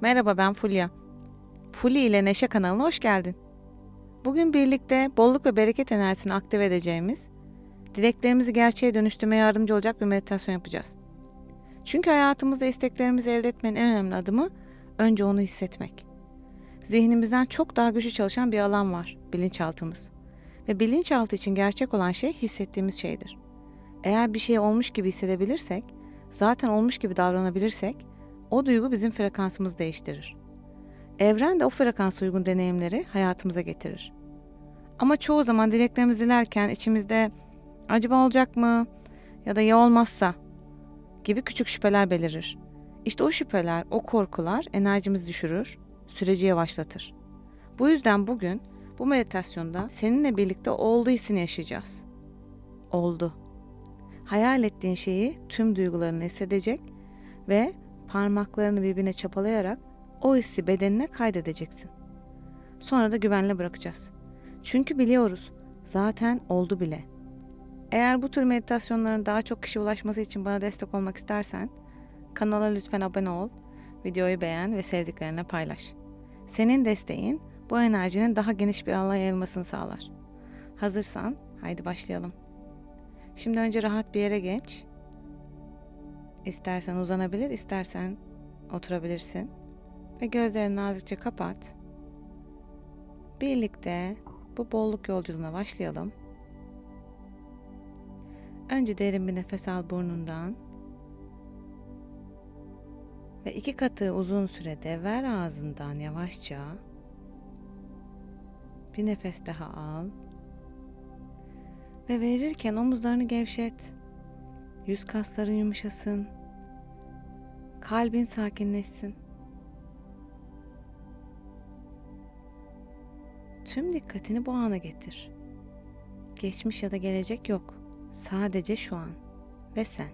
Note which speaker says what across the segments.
Speaker 1: Merhaba ben Fulya. Fulya ile Neşe kanalına hoş geldin. Bugün birlikte bolluk ve bereket enerjisini aktive edeceğimiz, dileklerimizi gerçeğe dönüştürmeye yardımcı olacak bir meditasyon yapacağız. Çünkü hayatımızda isteklerimizi elde etmenin en önemli adımı önce onu hissetmek. Zihnimizden çok daha güçlü çalışan bir alan var, bilinçaltımız. Ve bilinçaltı için gerçek olan şey hissettiğimiz şeydir. Eğer bir şey olmuş gibi hissedebilirsek, zaten olmuş gibi davranabilirsek, o duygu bizim frekansımızı değiştirir. Evren de o frekansa uygun deneyimleri hayatımıza getirir. Ama çoğu zaman dileklerimizi dilerken içimizde acaba olacak mı ya da ya olmazsa gibi küçük şüpheler belirir. İşte o şüpheler, o korkular enerjimizi düşürür, süreci yavaşlatır. Bu yüzden bugün bu meditasyonda seninle birlikte oldu hissini yaşayacağız. Oldu. Hayal ettiğin şeyi tüm duygularını hissedecek ve parmaklarını birbirine çapalayarak o hissi bedenine kaydedeceksin. Sonra da güvenle bırakacağız. Çünkü biliyoruz zaten oldu bile. Eğer bu tür meditasyonların daha çok kişi ulaşması için bana destek olmak istersen kanala lütfen abone ol, videoyu beğen ve sevdiklerine paylaş. Senin desteğin bu enerjinin daha geniş bir alana yayılmasını sağlar. Hazırsan haydi başlayalım. Şimdi önce rahat bir yere geç. İstersen uzanabilir, istersen oturabilirsin. Ve gözlerini nazikçe kapat. Birlikte bu bolluk yolculuğuna başlayalım. Önce derin bir nefes al burnundan. Ve iki katı uzun sürede ver ağzından yavaşça. Bir nefes daha al. Ve verirken omuzlarını gevşet. Yüz kasların yumuşasın. Kalbin sakinleşsin. Tüm dikkatini bu ana getir. Geçmiş ya da gelecek yok. Sadece şu an ve sen.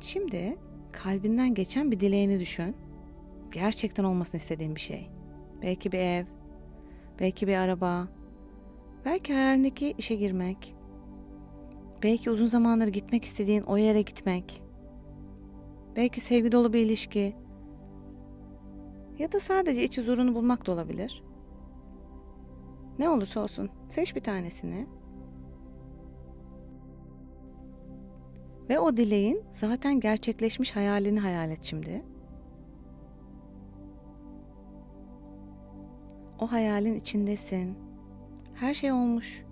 Speaker 1: Şimdi kalbinden geçen bir dileğini düşün. Gerçekten olmasını istediğin bir şey. Belki bir ev, belki bir araba, belki hayalindeki işe girmek, belki uzun zamandır gitmek istediğin o yere gitmek, belki sevgi dolu bir ilişki ya da sadece iç huzurunu bulmak da olabilir. Ne olursa olsun seç bir tanesini. Ve o dileğin zaten gerçekleşmiş hayalini hayal et şimdi. O hayalin içindesin. Her şey olmuş.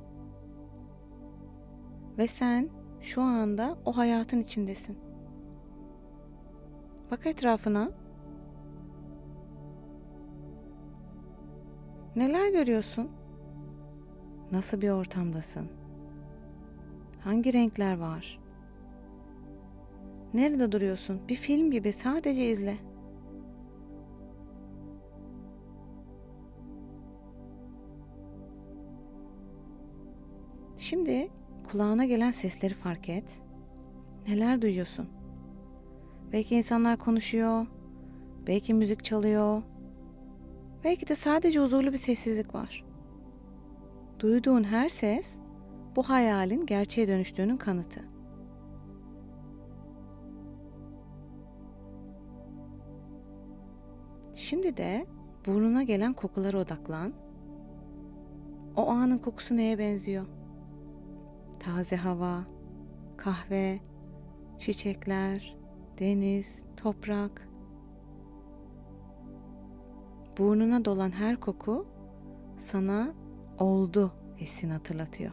Speaker 1: Ve sen şu anda o hayatın içindesin. Bak etrafına. Neler görüyorsun? Nasıl bir ortamdasın? Hangi renkler var? Nerede duruyorsun? Bir film gibi sadece izle. Şimdi kulağına gelen sesleri fark et. Neler duyuyorsun? Belki insanlar konuşuyor, belki müzik çalıyor, belki de sadece huzurlu bir sessizlik var. Duyduğun her ses bu hayalin gerçeğe dönüştüğünün kanıtı. Şimdi de burnuna gelen kokulara odaklan. O anın kokusu neye benziyor? Taze hava, kahve, çiçekler, deniz, toprak. Burnuna dolan her koku sana oldu hissini hatırlatıyor.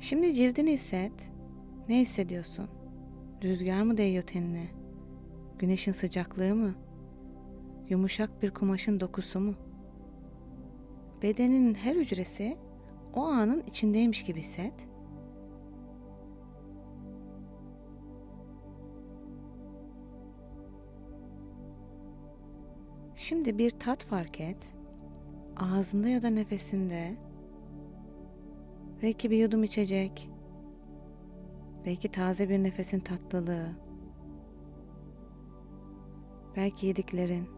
Speaker 1: Şimdi cildini hisset. Ne hissediyorsun? Rüzgar mı değiyor tenine? Güneşin sıcaklığı mı? Yumuşak bir kumaşın dokusu mu? Bedeninin her hücresi o anın içindeymiş gibi hisset. Şimdi bir tat fark et. Ağzında ya da nefesinde. Belki bir yudum içecek. Belki taze bir nefesin tatlılığı. Belki yediklerin.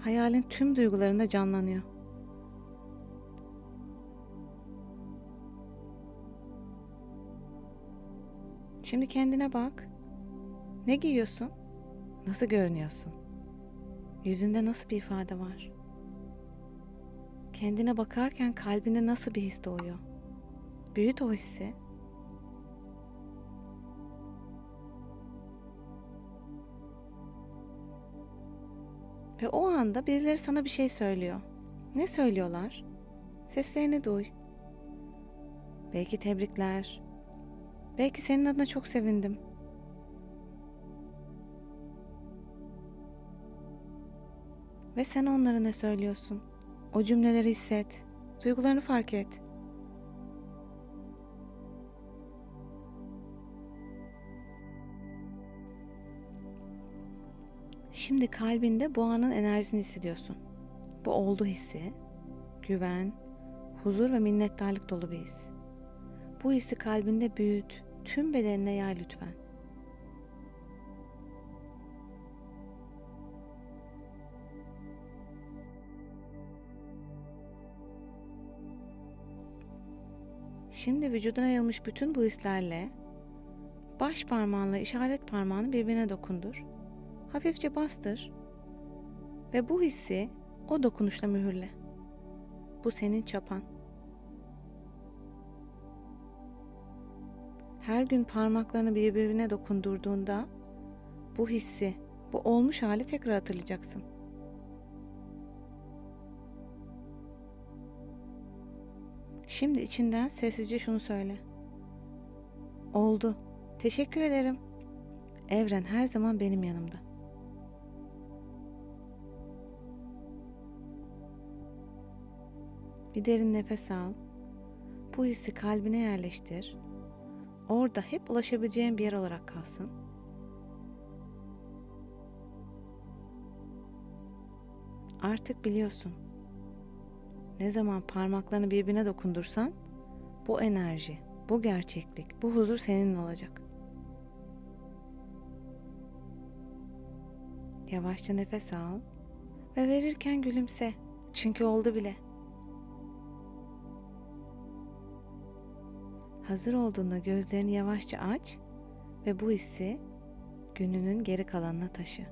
Speaker 1: Hayalin tüm duygularında canlanıyor. Şimdi kendine bak. Ne giyiyorsun? Nasıl görünüyorsun? Yüzünde nasıl bir ifade var? Kendine bakarken kalbinde nasıl bir his doğuyor? Büyüt o hissi. Ve o anda birileri sana bir şey söylüyor. Ne söylüyorlar? Seslerini duy. Belki tebrikler. Belki senin adına çok sevindim. Ve sen onlara ne söylüyorsun? O cümleleri hisset. Duygularını fark et. Şimdi kalbinde bu anın enerjisini hissediyorsun. Bu oldu hissi, güven, huzur ve minnettarlık dolu bir his. Bu hissi kalbinde büyüt, tüm bedenine yay lütfen. Şimdi vücuduna yayılmış bütün bu hislerle baş parmağınla işaret parmağını birbirine dokundur. Hafifçe bastır ve bu hissi o dokunuşla mühürle. Bu senin çapan. Her gün parmaklarını birbirine dokundurduğunda bu hissi, bu olmuş hali tekrar hatırlayacaksın. Şimdi içinden sessizce şunu söyle. Oldu. Teşekkür ederim. Evren her zaman benim yanımda. Bir derin nefes al. Bu hissi kalbine yerleştir. Orada hep ulaşabileceğin bir yer olarak kalsın. Artık biliyorsun. Ne zaman parmaklarını birbirine dokundursan bu enerji, bu gerçeklik, bu huzur senin olacak. Yavaşça nefes al ve verirken gülümse. Çünkü oldu bile. Hazır olduğunda gözlerini yavaşça aç ve bu hissi gününün geri kalanına taşı.